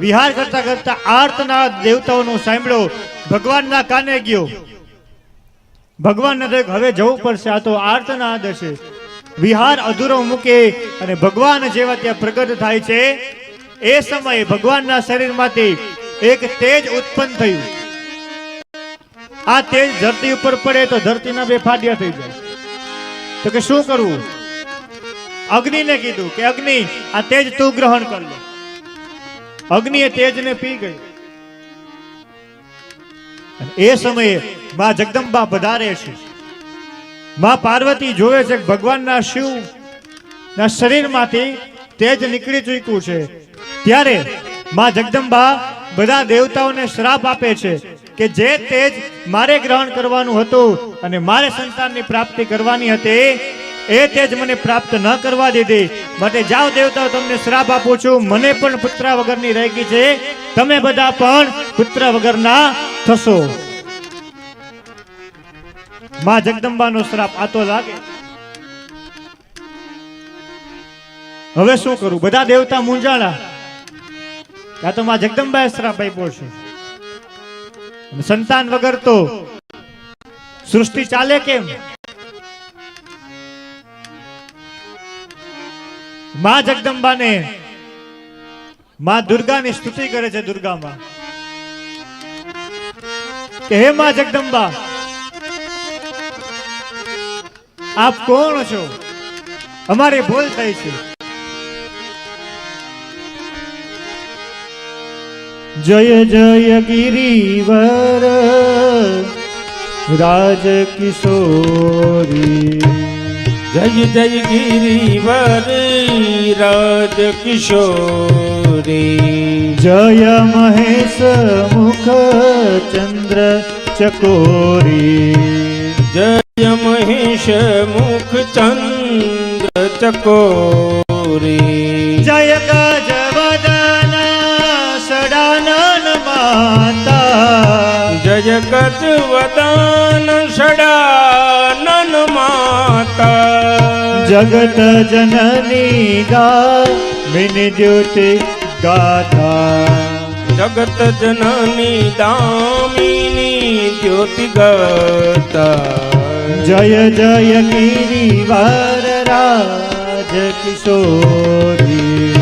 વિહાર કરતા કરતા આર્તના દેવતાઓનું સાંભળ્યો, ભગવાનના કાને ગયો. ભગવાન હવે જવું પડશે, આ તો આર્તનાદ હશે વિહાર અધૂરો મૂકે અને ભગવાન જેવા ત્યાં પ્રગટ થાય છે. એ સમયે ભગવાનના શરીરમાંથી એક તેજ ઉત્પન્ન થયું. આ તેજ ધરતી ઉપર પડે તો ધરતીના બે ફાડ્યા થઈ જાય. તો કે શું કરવું? અગ્નિને કીધું કે અગ્નિ, આ તેજ તું ગ્રહણ કર લે. અગ્નિએ તેજને પી ગઈ. એ સમયે માં જગદંબા પધારે છે. માં પાર્વતી જોવે છે ભગવાનના શિવ ના શરીરમાંથી તેજ નીકળી ચૂક્યું છે. ત્યારે માં જગદંબા બધા દેવતાઓને શ્રાપ આપે છે કે જે તેજ મારે ગ્રહણ કરવાનું હતું અને મારે સંતાનની પ્રાપ્તિ કરવાની હતી એ તેજ મને પ્રાપ્ત ન કરવા દીધી. માટે જાઓ દેવતાઓ તમને શ્રાપ આપું છું. મને પણ પુત્ર વગરની રહી છે. તમે બધા પણ પુત્ર વગરના થશો. માં જગદંબાનો શ્રાપ આ તો લાગે. હવે શું કરું? બધા દેવતા મૂંઝાણા. ત્યાં તો માં જગદંબાએ શ્રાપ આપ્યો છે. સંતાન વગર તો સૃષ્ટિ ચાલે કેમ? માં જગદંબાને, માં દુર્ગાની સ્તુતિ કરે છે દુર્ગામાં. કે હે માં જગદંબા, આપ કોણ છો? અમારી ભૂલ થઈ છે. જય જય ગિરિવર, રાજ કિશોરી. જય જય ગિરિવર રાજ કિશોરી જય મહેશ મુખ ચંદ્ર ચકોરી. જય મહેશ મુખ ચંદ્ર ચકોરી. જય ગજવદન સડાનન માતા. જય ગજ જગત જનની દામિની જ્યોતિ ગાથા જગત જનની દામિની જ્યોતિ ગાતા. જય જય ગિરિવર રાજ કિશોરી.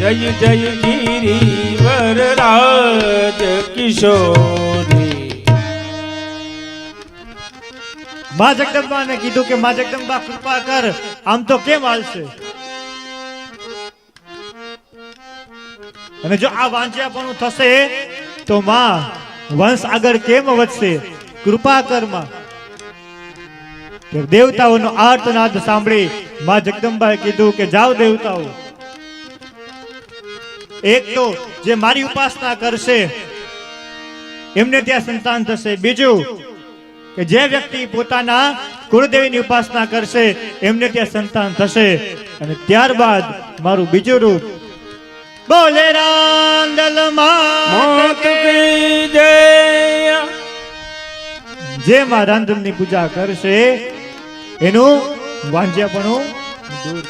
જય જય ગિરિવર રાજ કિશોરી. મા જગદંબાને કીધું કે મા જગદંબા, કૃપા કર. આમ તો કેમ હાલશે? અને જો આ વાંચ્યાપણું થશે, તો માં, વંશ આગળ કેમ વધશે? કૃપા કરમાં. દેવતાઓનો આર્તનાદ સાંભળી માં જગદંબાએ કીધું કે જાઓ દેવતાઓ. એક તો જે મારી ઉપાસના કરશે, એમને ત્યાં સંતાન થશે. બીજું કે જે વ્યક્તિ પોતાના કુળદેવીની ઉપાસના કરશે એમને ત્યાં સંતાન થશે. અને ત્યારબાદ મારું બીજું રૂપ. બોલે રાંદલ જે માં રાંધણની પૂજા કરશે એનું વાંજ્યાપણું દૂર